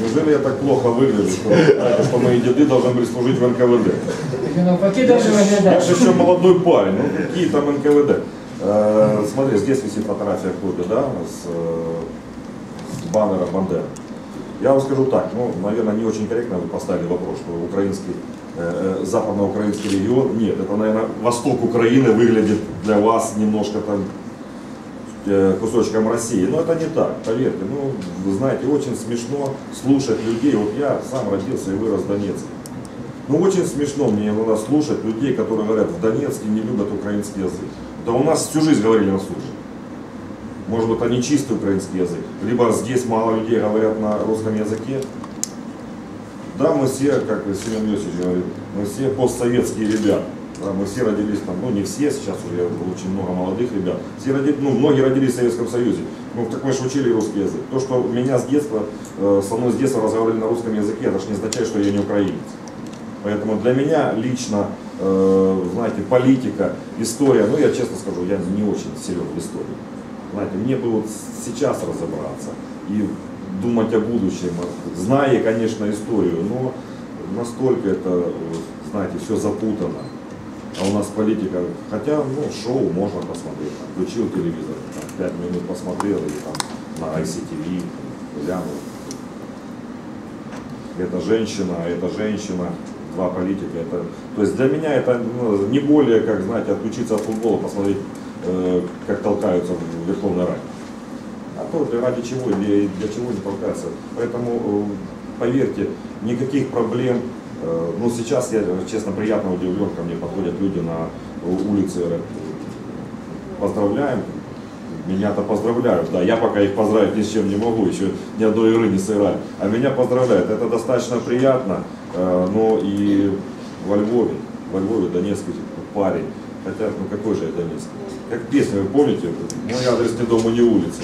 Неужели я так плохо выгляжу, что, что мои деды должны были служить в НКВД? Я же еще молодой парень, ну какие там НКВД. Э, смотри, здесь висит фотография в клубе, да, с, э, с баннера Бандера. Я вам скажу так, ну, наверное, не очень корректно вы поставили вопрос, что украинский, э, э, западноукраинский регион, нет, это, наверное, восток Украины выглядит для вас немножко там кусочком России. Но это не так, поверьте. Ну, вы знаете, очень смешно слушать людей. Вот я сам родился и вырос в Донецке. Ну, очень смешно мне иногда слушать людей, которые говорят, в Донецке не любят украинский язык. Да у нас всю жизнь говорили на службе. Может быть, они чистый украинский язык. Либо здесь мало людей говорят на русском языке. Да, мы все, как Семен Иосифович говорит, мы все постсоветские ребята. Да, мы все родились там, ну не все, сейчас уже очень много молодых ребят. Все роди- ну, многие родились в Советском Союзе. Ну, так мы же учили русский язык. То, что меня с детства, э, со мной с детства разговаривали на русском языке, это же не означает, что я не украинец. Поэтому для меня лично, э, знаете, политика, история, ну я честно скажу, я не очень силен в истории. Знаете, мне бы вот сейчас разобраться и думать о будущем, зная, конечно, историю, но настолько это, э, знаете, все запутано. А у нас политика, хотя, ну, шоу можно посмотреть, там, включил телевизор, там, 5 минут посмотрел, или там на ICTV, глянул. Это женщина, это женщина, два политика. Это, то есть для меня это ну, не более, как, знаете, отключиться от футбола, посмотреть, э, как толкаются в Верховной Раде. А то для ради чего или для чего не толкаться. Поэтому, э, поверьте, никаких проблем. Э, Ну, сейчас я, честно, приятно удивлен, ко мне подходят люди на улице, говорят, поздравляем, меня-то поздравляют, да, я пока их поздравить ни с чем не могу, еще ни одной игры не сыграли, а меня поздравляют, это достаточно приятно, э, но и во Львове, во Львове донецкий парень, хотя, ну какой же я донецкий, как песню, вы помните, мой адрес не дома, не улица,